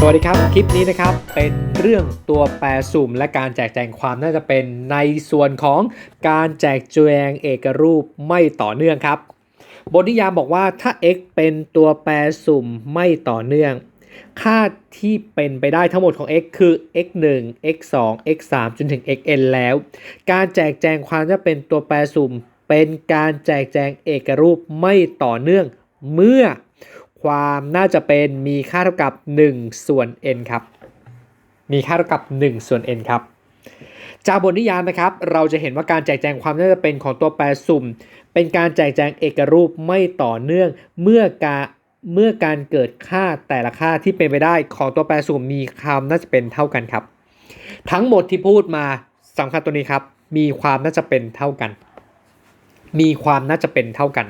สวัสดีครับ คลิปนี้นะครับเป็นเรื่องตัวแปรสุ่มและการแจกแจงความน่าจะเป็นในส่วนของการแจกแจงเอกรูปไม่ต่อเนื่องครับ บทนิยามบอกว่าถ้า x เป็นตัวแปรสุ่มไม่ต่อเนื่อง ค่าที่เป็นไปได้ทั้งหมดของ x คือ x 1 x 2 x 3จนถึง xn แล้ว การแจกแจงความจะเป็นตัวแปรสุ่ม เป็นการแจกแจงเอกรูปไม่ต่อเนื่องเมื่อ ความน่าจะเป็นมีค่าเท่ากับ 1 ส่วน n ครับ มีค่าเท่ากับ 1 ส่วน n ครับ จากบทนิยามนะครับ เราจะเห็นว่าการแจกแจงความน่าจะเป็นของตัวแปรสุ่ม เป็นการแจกแจงเอกรูปไม่ต่อเนื่องเมื่อการเมื่อการเกิดค่าแต่ละค่าที่เป็นไปได้ของตัวแปรสุ่มมีความน่าจะเป็นเท่ากันครับ ทั้งหมดที่พูดมาสำคัญตัวนี้ครับ มีความน่าจะเป็นเท่ากัน มีความน่าจะเป็นเท่ากัน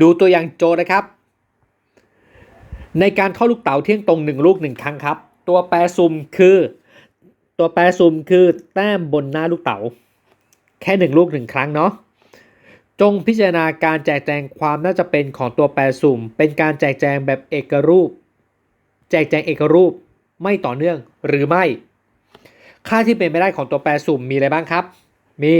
ดูตัวอย่างโจทย์นะครับ ในการเข้าลูกเต๋าเที่ยงตรง 1 ลูก 1 ครั้งครับ ตัวแปรซุมคือ ตัวแปรซุมคือแต้มบนหน้าลูกเต๋าแค่ 1 ลูก 1 ครั้งเนาะจงพิจารณาการแจกแจงความน่าจะเป็นของตัวแปรสุ่ม เป็นการแจกแจงแบบเอกรูป แจกแจงเอกรูปไม่ต่อเนื่องหรือไม่ ค่าที่เป็นไปได้ของตัวแปรสุ่มมีอะไรบ้างครับ มี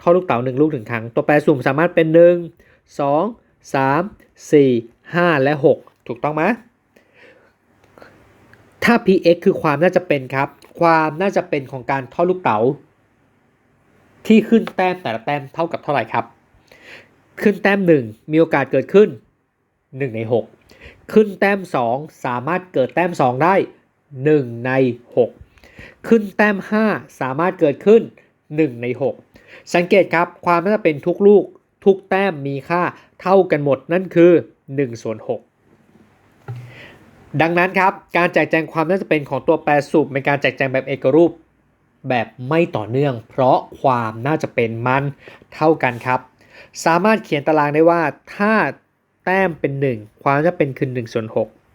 เข้าลูกเต๋า1ลูก1ครั้ง ตัวแปรสุ่มสามารถเป็น 1 2 3 4 5 และ 6 ถูกต้องไหมถ้า px คือความน่าจะเป็นครับ ความน่าจะเป็นของการทอดลูกเต๋าที่ขึ้นแต้มแต่ละแต้มเท่ากับเท่าไหร่ครับ ขึ้นแต้ม 1 มีโอกาสเกิดขึ้น 1 ใน 6 ขึ้นแต้ม 2 สามารถเกิดแต้ม 2 ได้ 1 ใน 6 ขึ้นแต้ม 5 สามารถเกิดขึ้น 1 ใน 6 สังเกตครับความน่าจะเป็นทุกลูกทุกแต้มมีค่าเท่ากันหมดนั่นคือ1ส่วน6 ดังนั้นครับการแจกแจงความน่าจะเป็นของตัวแปรสูบเป็นการแจกแจงแบบเอกรูปแบบไม่ต่อเนื่อง เพราะความน่าจะเป็นมันเท่ากันครับ สามารถเขียนตารางได้ว่าถ้าแต้มเป็น 1 ความจะเป็นคือ1ส่วน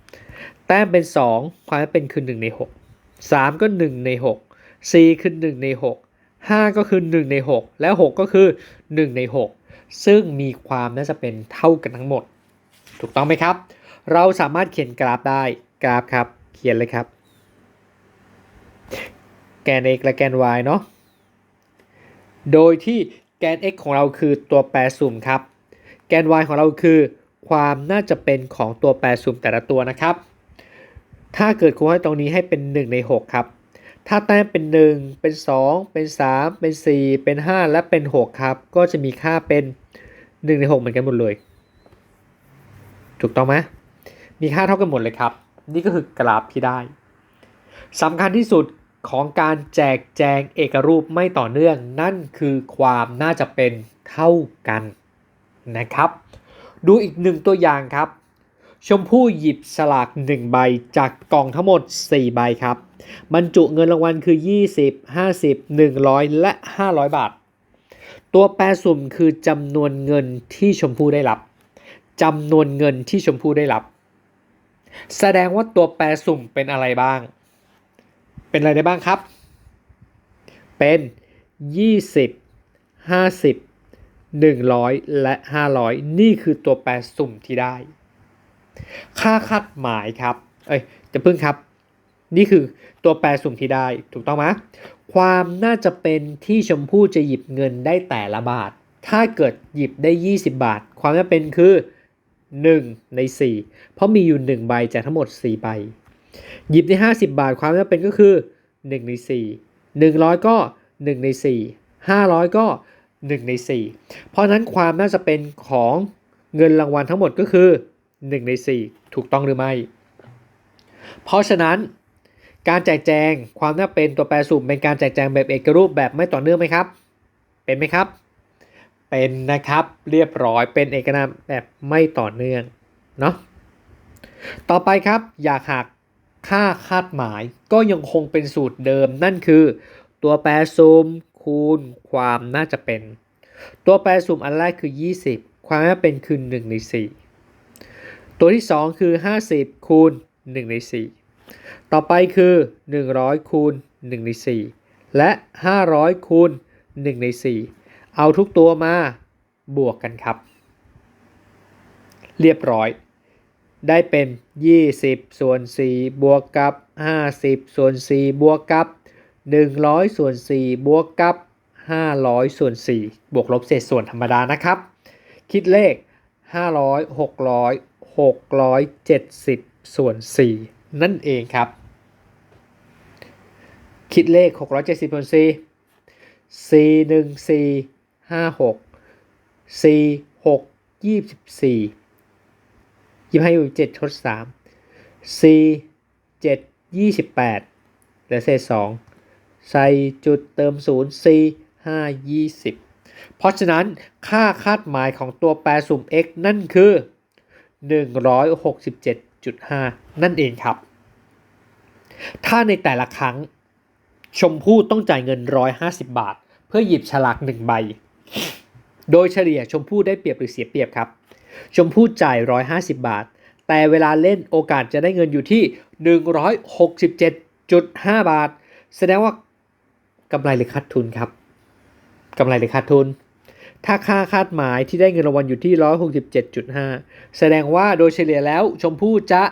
6แต้มเป็น 2 ความจะเป็นคือ1ใน 6 3 ก็ 1 ใน 6 4 คือ 1 ใน 6 5 ก็คือ 1 ใน 6 และ 6 ก็คือ 1 ใน 6 ซึ่งมีความน่าจะเป็นเท่ากันทั้งหมด ถูกต้องไหมครับ เราสามารถเขียนกราฟได้กราฟครับ เขียนเลยครับ แกน x และแกน y เนาะโดยที่แกน x ของเราคือตัวแปรสุ่มครับ แกน y ของเราคือความน่าจะเป็นของตัวแปรสุ่มแต่ละตัวนะครับ ถ้าเกิดครูให้ตรงนี้ให้เป็น 1 ใน 6 ครับ ถ้าแต้มเป็น 1 เป็น 2 เป็น 3 เป็น 4 เป็น 5 และเป็น 6 ครับ ก็จะมีค่าเป็น 1 ใน 6 เหมือนกันหมดเลย ถูกต้องไหม มีค่าเท่ากันหมดเลยครับ นี่ก็คือกราฟที่ได้สำคัญที่สุดของการแจกแจงเอกรูปไม่ต่อเนื่องนั่นคือความน่าจะเป็นเท่ากันนะครับ ดูอีกหนึ่งตัวอย่างครับ ชมพู่หยิบสลาก 1 ใบจากกล่องทั้งหมด 4 ใบครับบรรจุเงินรางวัลคือ 20 50 100 และ 500 บาท ตัวแปรสุ่มคือจำนวนเงินที่ชมพู่ได้รับจำนวนเงินที่ชมพู่ได้รับ แสดงว่าตัวแปรสุ่มเป็นอะไรบ้าง เป็นอะไรได้บ้างครับ เป็น 20 50 100 และ 500 นี่คือตัวแปรสุ่มที่ได้ ค่าคาดหมายครับ เอ้ยจะพึ่งครับ นี่คือตัวแปรสุ่มที่ได้ ถูกต้องไหมความน่าจะเป็นที่ชมพู่จะหยิบเงินได้แต่ละบาท ถ้าเกิดหยิบได้ 20 บาท ความน่าจะเป็นคือ 1 ใน 4 เพราะมีอยู่ 1 ใบจากทั้งหมด 4 ใบ หยิบได้ 50 บาทความน่าจะเป็นก็คือ 1 ใน 4 100 ก็ 1 ใน 4 500 ก็ 1 ใน 4 เพราะฉะนั้นความน่าจะเป็นของเงินรางวัลทั้งหมดก็คือ 1 ใน 4 ถูกต้องหรือไม่ เพราะฉะนั้นการแจกแจงความน่าเป็นตัวแปรสุ่มเป็นการแจกแจงแบบเอกรูปแบบไม่ต่อเนื่องไหมครับ เป็นไหมครับ เป็นนะครับเรียบร้อยเป็นเอกนามแบบไม่ต่อเนื่องเนาะต่อไปครับอยากหักค่าคาดหมายก็ยังคงเป็นสูตรเดิมนั่นคือ ตัวแปรสุ่มคูณความน่าจะเป็น ตัวแปรสุ่มอันแรกคือ 20 ความน่าเป็นคือ1ใน4 ตัวที่ 2 คือ 50 คูณ 1 ใน 4 ต่อไปคือ 100 คูณ 1 ใน 4 และ 500 คูณ 1 ใน 4 เอาทุกตัวมาบวกกันครับ เรียบร้อย ได้เป็น 20 ส่วน 4 บวกกับ 50 ส่วน 4 บวกกับ 100 ส่วน 4 บวกกับ 500 ส่วน 4 บวกลบเศษส่วนธรรมดานะครับ คิดเลข 500 600 670 ส่วน 4 นั่นเองครับ คิดเลข 670 ส่วน 4 4 1 4 5 6 4 6 24 25อยู่7ทด3 4 7 28เหลือเศษ2ใส่จุดเติม0 4 5 20เพราะฉะนั้นค่าคาดหมายของตัวแปรสุ่ม x นั่นคือ 167.5 นั่นเองครับ ถ้าในแต่ละครั้ง ชมพู่ต้องจ่ายเงิน 150 บาท เพื่อหยิบฉลาก 1 ใบ โดยเฉลี่ยชมพู่ได้เปรียบหรือเสียเปรียบครับ ชมพู่จ่าย 150 บาท แต่เวลาเล่นโอกาสจะได้เงินอยู่ที่ 167.5 บาท แสดงว่ากำไรหรือขาดทุนครับกำไรหรือขาดทุน ถ้าค่าคาดหมายที่ได้เงินรางวัลอยู่ที่ 167.5 แสดงว่าโดยเฉลี่ยแล้วชมพู่จะ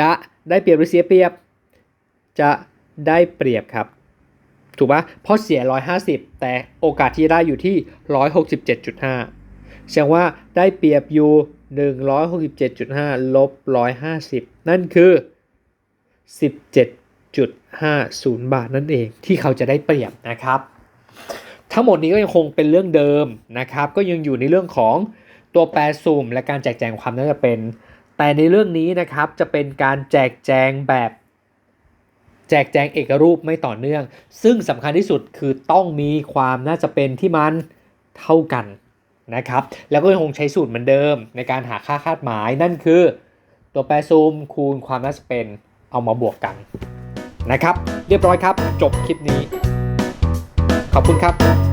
จะได้เปรียบหรือเสียเปรียบ จะได้เปรียบครับ ถูกปะเพราะเสีย 150 แต่โอกาสที่ได้อยู่ที่ 167.5แสดงว่าได้เปรียบอยู่ 167.5 ลบ 150 นั่นคือ 17.50 บาทนั่นเองที่เขาจะได้เปรียบนะครับ ทั้งหมดนี้ก็ยังคงเป็นเรื่องเดิมนะครับ ก็ยังอยู่ในเรื่องของตัวแปรสุ่มและการแจกแจงความน่าจะเป็น แต่ในเรื่องนี้นะครับจะเป็นการแจกแจงแบบ แจกแจงเอกรูปไม่ต่อเนื่อง ซึ่งสำคัญที่สุดคือต้องมีความน่าจะเป็นที่มันเท่ากันนะครับ แล้วก็ยังคงใช้สูตรเหมือนเดิม ในการหาค่าคาดหมายนั่นคือ ตัวแปรซูมคูณความน่าจะเป็นเอามาบวกกันนะครับ เรียบร้อยครับ จบคลิปนี้ ขอบคุณครับ